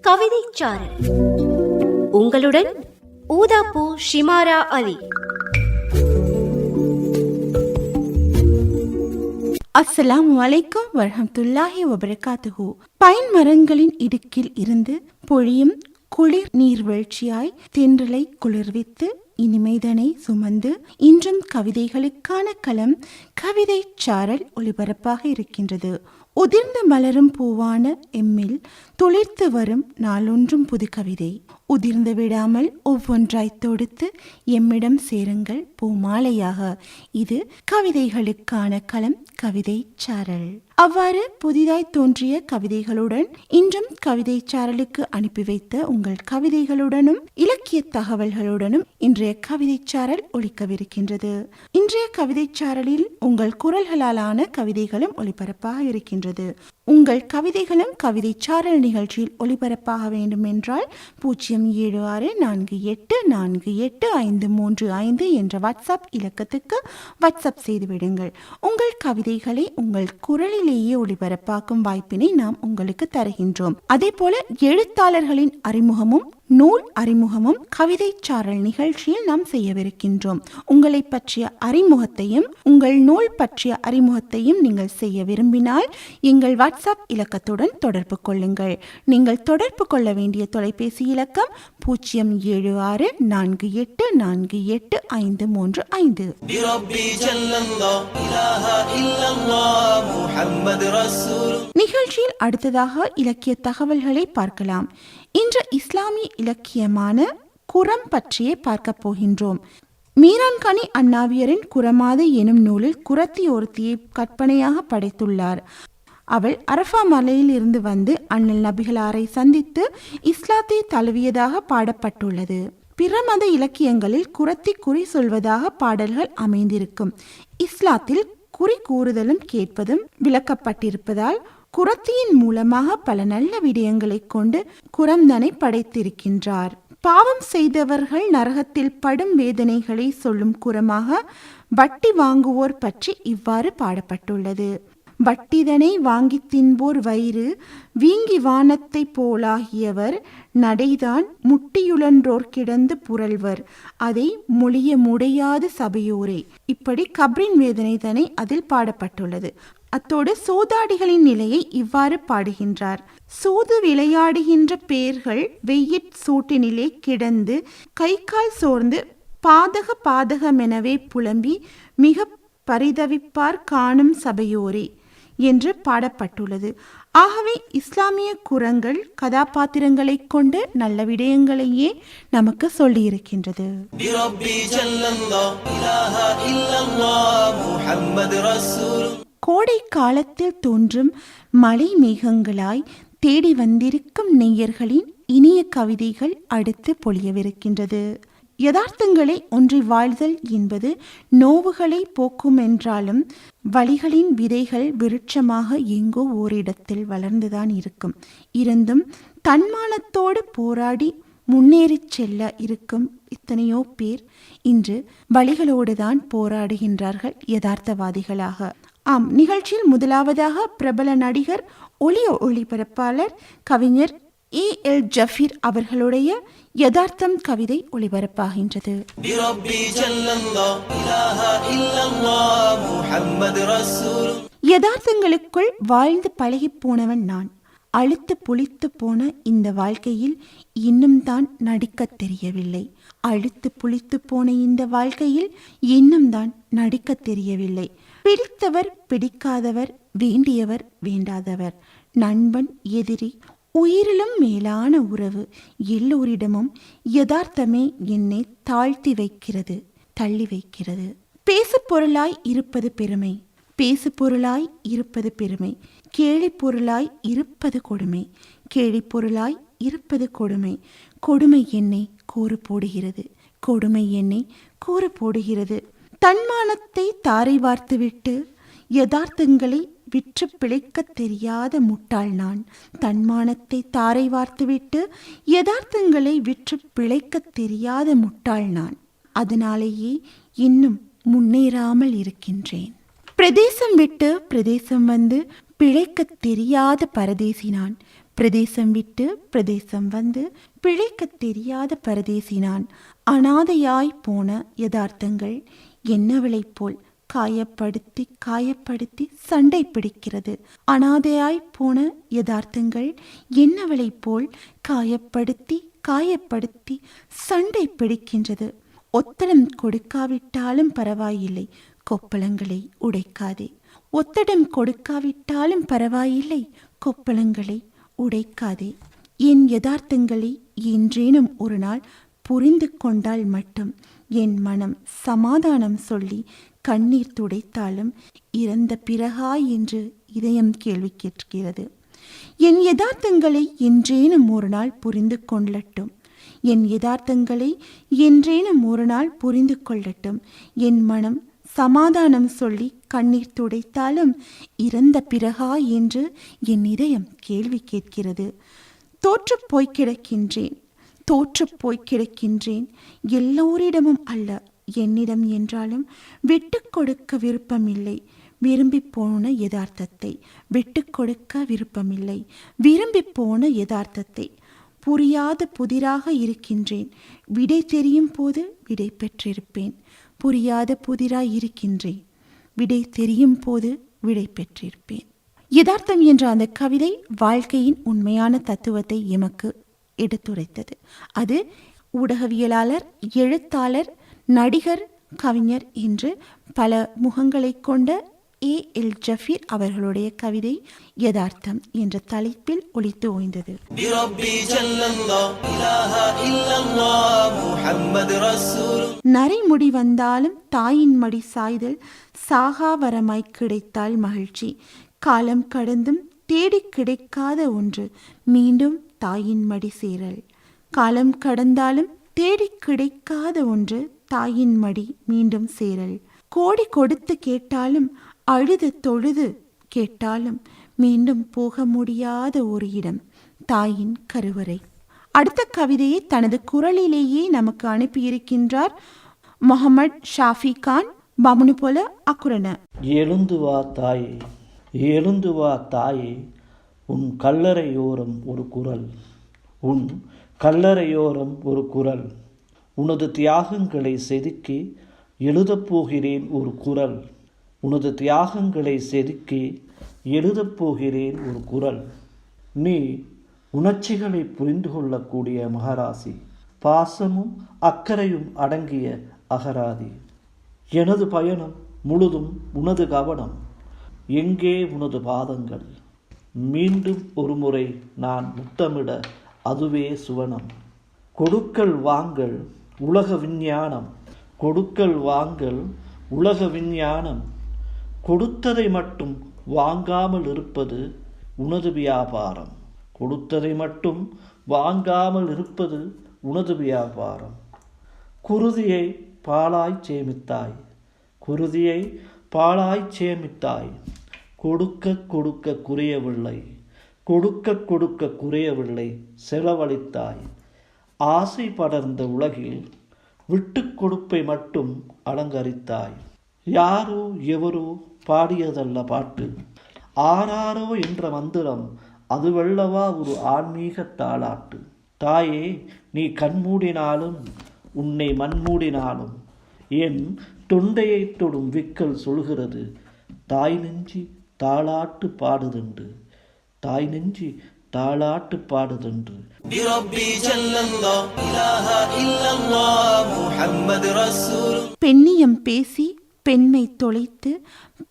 கவிதைச்சாரல் உங்களுடன் ஊதாப்பூ ஷிமாரா அலி. அஸ்ஸலாம் வலைக்கம் வரஹமத்துல்லாஹி வபரகாத்துஹு. பைன் மரங்களின் இடுக்கில் இருந்து பொழியும் குளிர் நீர்வீழ்ச்சியாய் தென்றலை குளிர்வித்து இனிமைதனை சுமந்து இன்றும் கவிதைகளுக்கான களம் கவிதை சாரல் ஒளிபரப்பாக இருக்கின்றது. உதிர்ந்து மலரும் பூவான எம்மில் துளிர்த்து வரும் நாளொன்றும் புது கவிதை உதிர்ந்து விடாமல் ஒவ்வொன்றாய் தொடுத்து எம்மிடம் சேருங்கள் பூமாலையாக. இது கவிதைகளுக்கான களம் கவிதை சாரல். அவ்வாறு புதிதாய் தோன்றிய கவிதைகளுடன் இன்றும் கவிதை சாரலுக்கு அனுப்பி வைத்த உங்கள் கவிதைகளுடனும் இலக்கிய தகவல்களுடனும் இன்றைய கவிதை சாரல் ஒழிக்கவிருக்கின்றது இன்றைய கவிதை சாரலில் உங்கள் குரல்களாலான கவிதைகளும் ஒளிபரப்பாக இருக்கின்றது. உங்கள் கவிதைகளும் கவிதை சாரல் நிகழ்ச்சியில் ஒளிபரப்பாக வேண்டும் என்றால் பூஜ்ஜியம் ஏழு ஆறு நான்கு எட்டு நான்கு எட்டு ஐந்து மூன்று ஐந்து என்ற வாட்ஸ்அப் இலக்கத்துக்கு வாட்ஸ்அப் செய்துவிடுங்கள் உங்கள் கவிதைகளை உங்கள் குரலிலேயே ஒளிபரப்பாக்கும் வாய்ப்பினை நாம் உங்களுக்கு தருகின்றோம். அதே போல எழுத்தாளர்களின் அறிமுகமும் நூல் அறிமுகமும் கவிதை சாரல் நிகழ்ச்சியில் நாம் செய்யவிருக்கின்றோம். உங்களை பற்றிய அறிமுகத்தையும் உங்கள் நூல் பற்றிய அறிமுகத்தையும் நீங்கள் செய்ய விரும்பினால் எங்கள் வாட்ஸ்அப் இலக்கத்துடன் தொடர்பு கொள்ளுங்கள். நீங்கள் தொடர்பு கொள்ள வேண்டிய தொலைபேசி இலக்கம் பூஜ்ஜியம் ஏழு ஆறு நான்கு எட்டு நான்கு எட்டு ஐந்து மூன்று ஐந்து. நிகழ்ச்சியில் அடுத்ததாக இலக்கிய தகவல்களை பார்க்கலாம். இன்று இஸ்லாமிய இலக்கியமான குரம் பற்றியே பார்க்க போகின்றோம். மீரான்கானி அண்ணாவியரின் குரமாது எனும் நூலில் குரத்தி ஒருத்தியை கற்பனையாக படைத்துள்ளார். அவள் அரஃபா மலையில் இருந்து வந்து அண்ணல் நபிகளாரை சந்தித்து இஸ்லாத்தை தழுவியதாக பாடப்பட்டுள்ளது. பிற மத இலக்கியங்களில் குரத்தி குறி சொல்வதாக பாடல்கள் அமைந்திருக்கும். இஸ்லாத்தில் குறி கூறுதலும் கேட்பதும் விளக்கப்பட்டிருப்பதால் குரத்தியின் மூலமாக பல நல்ல விடயங்களை கொண்டு குரந்தனை படைத்திருக்கின்றார். பாவம் செய்தவர்கள் நரகத்தில் படும் வேதனைகளை சொல்லும் குரமாக வட்டி வாங்குவோர் பற்றி இவ்வாறு பாடப்பட்டுள்ளது. வட்டிதனை வாங்கித் தின்போர் வயிறு வீங்கி வானத்தை போலாகியவர் நடைதான் முட்டியுழன்றோர் கிடந்து புரள்வர். அதை மொழிய முடியாது சபையோரே. இப்படி கப்ரின் வேதனை தனை அதில் பாடப்பட்டுள்ளது. அத்தோடு சோதாடிகளின் நிலையை இவ்வாறு பாடுகின்றார். சோது விளையாடுகின்ற பேர்கள் வெயிற் சூட்டினிலே கிடந்து கை கால் சோர்ந்து பாதக பாதகமெனவே புலம்பி மிக பரிதவிப்பார் காணும் சபையோரே என்று பாடப்பட்டுள்ளது. ஆகவே இஸ்லாமிய குரங்கள் கதாபாத்திரங்களைக் கொண்டு நல்ல விடயங்களையே நமக்கு சொல்லியிருக்கின்றது. கோடை காலத்தில் தோன்றும் மழை மேகங்களாய் தேடி வந்திருக்கும் நெய்யர்களின் இனிய கவிதைகள் அடுத்து பொழியவிருக்கின்றது. யதார்த்தங்களை ஒன்றி வாழ்தல் என்பது நோவுகளை போக்கும் என்றாலும் வழிகளின் விதைகள் விருட்சமாக எங்கோ ஓரிடத்தில் வளர்ந்துதான் இருக்கும். இருந்தும் தன்மானத்தோடு போராடி முன்னேறிச் செல்ல இருக்கும் இத்தனையோ பேர் இன்று வழிகளோடுதான் போராடுகின்றார்கள் யதார்த்தவாதிகளாக. ஆம் நிகழ்ச்சியில் முதலாவதாக பிரபல நடிகர் ஒளிய ஒளிபரப்பாளர் கவிஞர் இ. எல். ஜஃபீர் அவர்களுடைய யதார்த்தம் கவிதை ஒளிபரப்பாகின்றது. யதார்த்தங்களுக்குள் வாழ்ந்து பழகி போனவன் நான். அழுத்து புளித்து போன இந்த வாழ்க்கையில் இன்னும் தான் நடிக்க தெரியவில்லை. அழுத்து புளித்து போன இந்த வாழ்க்கையில் இன்னும் தான் நடிக்க தெரியவில்லை. பிடித்தவர் பிடிக்காதவர் வேண்டியவர் வேண்டாதவர். நண்பன் எதிரி உயிரிலும் மேலான உறவு எல்லோரிடமும் யதார்த்தமே என்னை தாழ்த்தி வைக்கிறது தள்ளி வைக்கிறது. பேசு பொருளாய் இருப்பது பெருமை பேசு பொருளாய் இருப்பது பெருமை கேலி பொருளாய் இருப்பது கொடுமை கேலி பொருளாய் இருப்பது கொடுமை. கொடுமை என்னை கூறு போடுகிறது கொடுமை என்னை கூறு போடுகிறது. தன்மானத்தை தாரை வார்த்துவிட்டு யதார்த்தங்களை விற்று பிழைக்கத் தெரியாத முட்டாள் நான். தன்மானத்தை தாரை வார்த்துவிட்டு யதார்த்தங்களை விற்று பிழைக்கத் தெரியாத முட்டாள் நான். அதனாலேயே இன்னும் முன்னேறாமல் இருக்கின்றேன். பிரதேசம் விட்டு பிரதேசம் வந்து பிழைக்கத் தெரியாத பரதேசினான் பிரதேசம் விட்டு பிரதேசம் வந்து பிழைக்கத் தெரியாத பரதேசினான் அனாதையாய் போன யதார்த்தங்கள் என்னவளை போல் காயப்படுத்தி காயப்படுத்தி சண்டை பிடிக்கிறது. அனாதையாய் போன யதார்த்தங்கள் என்னவளைப் போல் காயப்படுத்தி காயப்படுத்தி சண்டை பிடிக்கின்றது. ஒத்தடம் கொடுக்காவிட்டாலும் பரவாயில்லை கொப்பளங்களை உடைக்காதே. ஒத்தடம் கொடுக்காவிட்டாலும் பரவாயில்லை கொப்பளங்களை உடைக்காதே. என் யதார்த்தங்களை என்றேனும் ஒரு நாள் புரிந்து கொண்டால் மட்டும் என் மனம் சமாதானம் சொல்லி கண்ணீர் துடைத்தாலும் இறந்த பிறகா என்று இதயம் கேள்வி கேட்கிறது. என் யதார்த்தங்களை என்றேனும் ஒரு நாள் புரிந்து கொள்ளட்டும். என் யதார்த்தங்களை என்றேனும் ஒரு நாள் புரிந்து கொள்ளட்டும். என் மனம் சமாதானம் சொல்லி கண்ணீர் துடைத்தாலும் இறந்த பிறகா என்று என் இதயம் கேள்வி கேட்கிறது. தோற்றுப் போய் கிடக்கின்றேன். தோற்றுப்போய் கிடக்கின்றேன். எல்லோரிடமும் அல்ல என்னிடம் என்றாலும் விட்டு கொடுக்க விருப்பமில்லை. விரும்பி போன யதார்த்தத்தை விட்டு கொடுக்க விருப்பமில்லை. விரும்பி போன யதார்த்தத்தை புரியாத புதிராக இருக்கின்றேன். விடை தெரியும் போது விடை பெற்றிருப்பேன். புரியாத புதிராய் இருக்கின்றேன். விடை தெரியும் போது விடை பெற்றிருப்பேன். யதார்த்தம் என்ற அந்த கவிதை வாழ்க்கையின் உண்மையான தத்துவத்தை எமக்கு எடுத்துரைத்தது. அது ஊடகவியலாளர் எழுத்தாளர் நடிகர் கவிஞர் என்று பல முகங்களை கொண்ட ஏ. எல். ஜஃபீர் அவர்களுடைய கவிதை யதார்த்தம் என்ற தலைப்பில் ஒழித்து ஓய்ந்தது. நரைமுடி வந்தாலும் தாயின் மடி சாய்தல் சாகாவரமாய் கிடைத்தால் மகிழ்ச்சி. காலம் கடந்தும் தேடி கிடைக்காத ஒன்று மீண்டும் தாயின் மடி சேரல். காலம் கடந்தாலும் தேடி கிடைக்காத ஒன்று தாயின் மடி மீண்டும் சேரல். கோடி கொடுத்து கேட்டாலும் அழுது தொழுது கேட்டாலும் மீண்டும் போக முடியாத ஒரு இடம் தாயின் கருவறை. அடுத்த கவிதையை தனது குரலிலேயே நமக்கு அனுப்பியிருக்கின்றார் முகமது ஷாஃபி கான் பமுனு போல அக்குரன எழுந்து வா தாயே. எழுந்து வா தாயே உன் கல்லறையோரம் ஒரு குரல். உன் கல்லறையோரம் ஒரு குரல். உனது தியாகங்களை செதுக்கி எழுதப் போகிறேன் ஒரு குரல். உனது தியாகங்களை செதுக்கி எழுதப் போகிறேன் ஒரு குரல். நீ உணர்ச்சிகளை புரிந்து கொள்ளக்கூடிய மகராசி. பாசமும் அக்கறையும் அடங்கிய அகராதி. எனது பயணம் முழுதும் உனது கவனம். எங்கே உனது பாதங்கள்? மீண்டும் ஒருமுறை நான் முத்தமிட அதுவே சுவனம். கொடுக்கல் வாங்கல் உலக விஞ்ஞானம். கொடுக்கல் வாங்கல் உலக விஞ்ஞானம். கொடுத்ததை மட்டும் வாங்காமல் இருப்பது உனது வியாபாரம். கொடுத்ததை மட்டும் வாங்காமல் இருப்பது உனது வியாபாரம். குருதியை பாலாய் சேமித்தாய். குருதியை பாலாய் சேமித்தாய். கொடுக்க கொடுக்க குறையவில்லை. கொடுக்க கொடுக்க குறையவில்லை. செலவழித்தாய். ஆசை படர்ந்த உலகில் விட்டு கொடுப்பை மட்டும் அலங்கரித்தாய். யாரோ எவரோ பாடியதல்ல பாட்டு. ஆராரோ என்ற மந்திரம் அதுவல்லவா ஒரு ஆன்மீக தாளாட்டு. தாயே நீ கண்மூடினாலும் உன்னை மண்மூடினாலும் என் தொண்டையை தொடும் விக்கல் சொல்கிறது. தாய் நெஞ்சி தாளாட்டு பாடுதென்று தாய் நெஞ்சி தாளாட்டு பாடுதென்று. பெண்ணியம் பேசி பெண்ணை தொலைத்து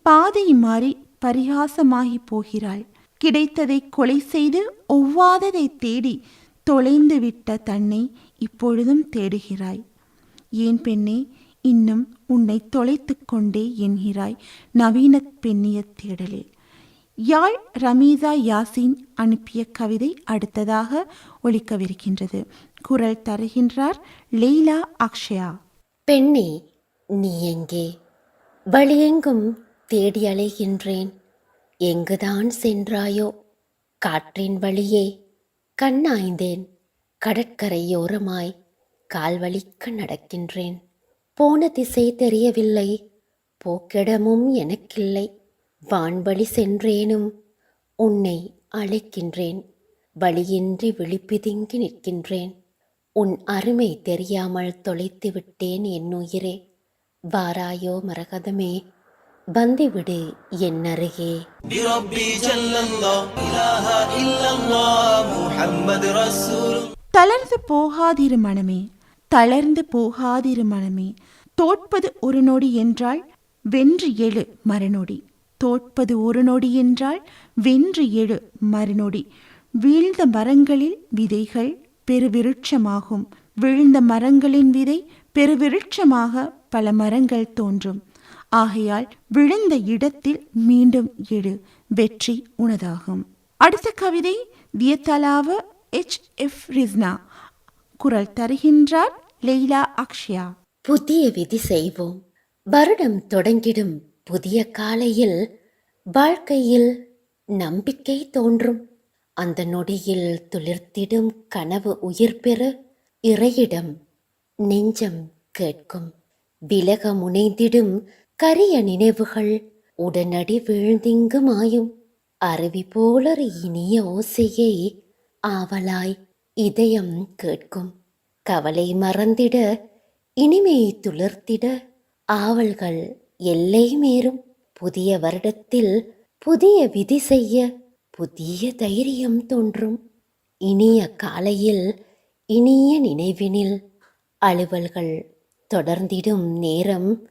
பாதை மாறி பரிகாசமாகி போகிறாள். கிடைத்ததை கொலை செய்து ஒவ்வாததை தேடி தொலைந்து விட்ட தன்னை இப்பொழுதும் தேடுகிறாய். ஏன் பெண்ணே இன்னும் உன்னை தொலைத்துக் கொண்டே என்கிறாய் நவீன பெண்ணிய தேடலில் யாழ் ரமீசா யாசின் அனுப்பிய கவிதை அடுத்ததாக ஒழிக்கவிருக்கின்றது குரல் தருகின்றார் லெய்லா அக்ஷயா. பெண்ணே நீ எங்கே? வழியெங்கும் தேடி அலைகின்றேன். எங்குதான் சென்றாயோ? காற்றின் வழியே கண்ணாய்ந்தேன். கடற்கரையோரமாய் கால்வழிக்க நடக்கின்றேன். போன திசை தெரியவில்லை. போக்கிடமும் எனக்கில்லை. வான்வழி சென்றேனும். உன்னை அழைக்கின்றேன். வழியின்றி விழிப்பிதுங்கி நிற்கின்றேன். உன் அருமை தெரியாமல் தொலைத்து விட்டேன் என்னுயிரே வாராயோ மரகதமே. வந்துவிடு என் அருகே. தளர்ந்து போகாதிரு மனமே. தளர்ந்து போகாதிரு மனமே. தோற்பது ஒரு நொடி என்றால் வென்று எழு மறுநொடி. தோற்பது ஒரு நொடி என்றால் வென்று எழு மறுநொடி. வீழ்ந்த மரங்களில் விதைகள் பெருவிருட்சமாகும். விழுந்த மரங்களின் விதை பெருவிருட்சமாக பல மரங்கள் தோன்றும். ஆகையால் விழுந்த இடத்தில் மீண்டும் எழு வெற்றி உனதாகும். அடுத்த கவிதை தியத்தலாவ எச். எஃப். ரிஸ்னா. குரல் தருகின்றார் லெய்லா அக்ஷயா. புதிய விதி செய்வோம். வருடம் தொடங்கிடும் புதிய காலையில் வாழ்க்கையில் நம்பிக்கை தோன்றும். அந்த நொடியில் துளிர்த்திடும் கனவு உயிர் பெற இறையிடம் நெஞ்சம் கேட்கும். விலக முனைந்திடும் கரிய நினைவுகள் உடனடி வீழ்ந்திங்கு மாயும். அருவி போலொரு இனிய ஓசையை ஆவலாய் இதயம் கேட்கும். கவலை மறந்திட இனிமை துளிர்த்திட ஆவல்கள் எல்லை மீறும். புதிய வருடத்தில் புதிய விதி செய்ய புதிய தைரியம் தோன்றும். இனிய காலையில் இனிய நினைவினில் அலுவல்கள் தொடர்ந்திடும் நேரம்.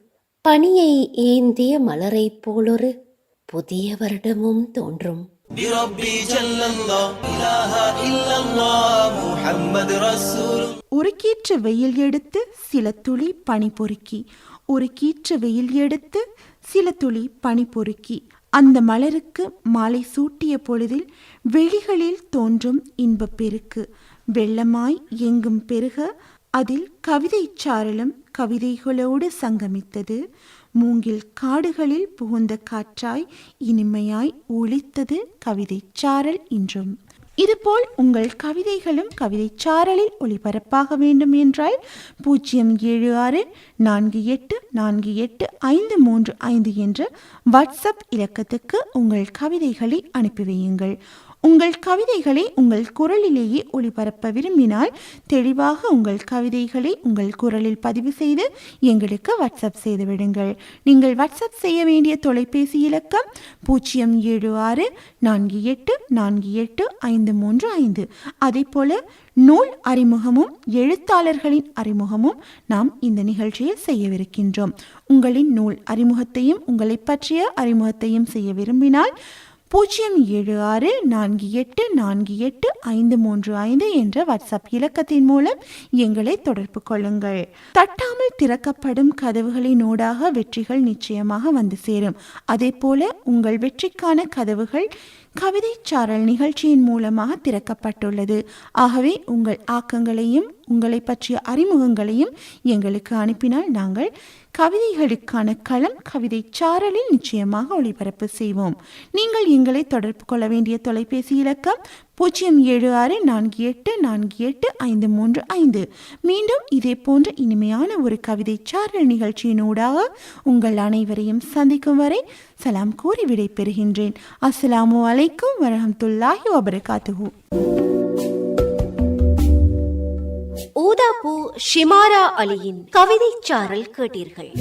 பனியை ஏந்திய மலரைப் போலொரு புதிய வருடமும் தோன்றும். ஒரு கீற்று வெயில் எடுத்து சில துளி பனி பொறுக்கி. ஒரு கீற்று வெயில் எடுத்து சில துளி பனி பொறுக்கி. அந்த மலருக்கு மாலை சூட்டிய பொழுதில் வெளிகளில் தோன்றும் இன்பப் பெருக்கு. வெள்ளமாய் எங்கும் பெருக அதில் கவிதை சாரலும் கவிதைகளோடு சங்கமித்தது. மூங்கில் காடுகளில் புகுந்த காற்றாய் இனிமையாய் ஒழித்தது கவிதை சாரல் இன்றும். இதுபோல் உங்கள் கவிதைகளும் கவிதை சாரலில் ஒளிபரப்பாக வேண்டும் என்றால் பூஜ்ஜியம் ஏழு ஆறு நான்கு எட்டு நான்கு எட்டு ஐந்து மூன்று ஐந்து என்ற வாட்ஸ்அப் இலக்கத்துக்கு உங்கள் கவிதைகளை அனுப்பி வையுங்கள். உங்கள் கவிதைகளை உங்கள் குரலிலேயே ஒளிபரப்ப விரும்பினால் தெளிவாக உங்கள் கவிதைகளை உங்கள் குரலில் பதிவு செய்து எங்களுக்கு வாட்ஸ்அப் செய்து விடுங்கள். நீங்கள் வாட்ஸ்அப் செய்ய வேண்டிய தொலைபேசி இலக்கம் பூஜ்ஜியம் ஏழு ஆறு நான்கு எட்டு நான்கு எட்டு ஐந்து மூன்று ஐந்து. அதே போல நூல் அறிமுகமும் எழுத்தாளர்களின் அறிமுகமும் நாம் இந்த நிகழ்ச்சியில் செய்யவிருக்கின்றோம். உங்களின் நூல் அறிமுகத்தையும் உங்களை பற்றிய அறிமுகத்தையும் செய்ய விரும்பினால் பூஜ்ஜியம் ஏழு ஆறு நான்கு எட்டு நான்கு எட்டு ஐந்து மூன்று ஐந்து என்ற வாட்ஸ்அப் இலக்கத்தின் மூலம் எங்களை தொடர்பு கொள்ளுங்கள். தட்டாமல் திறக்கப்படும் கதவுகளின் ஊடாக வெற்றிகள் நிச்சயமாக வந்து சேரும். அதே போல உங்கள் வெற்றிக்கான கதவுகள் கவிதை சாரல் நிகழ்ச்சியின் மூலமாக திறக்கப்பட்டுள்ளது. ஆகவே உங்கள் ஆக்கங்களையும் உங்களை பற்றிய அறிமுகங்களையும் எங்களுக்கு அனுப்பினால் நாங்கள் கவிதைகளுக்கான களம் கவிதை சாரலில் நிச்சயமாக ஒளிபரப்பு செய்வோம். நீங்கள் எங்களை தொடர்பு கொள்ள வேண்டிய தொலைபேசி இலக்கம் பூஜ்ஜியம் ஏழு ஆறு நான்கு எட்டு நான்கு எட்டு ஐந்து மூன்று ஐந்து. மீண்டும் இதே போன்ற இனிமையான ஒரு கவிதை சாரல் நிகழ்ச்சியினூடாக உங்கள் அனைவரையும் சந்திக்கும் வரை சலாம் கூறி விடை பெறுகின்றேன் அஸ்ஸலாமு அலைக்கும் வரஹமத்துல்லாஹி வபரகாத்துஹூ. ஊதாப்பூ ஷிமாரா அலியின் கவிதை சாரல் கேட்டீர்கள்.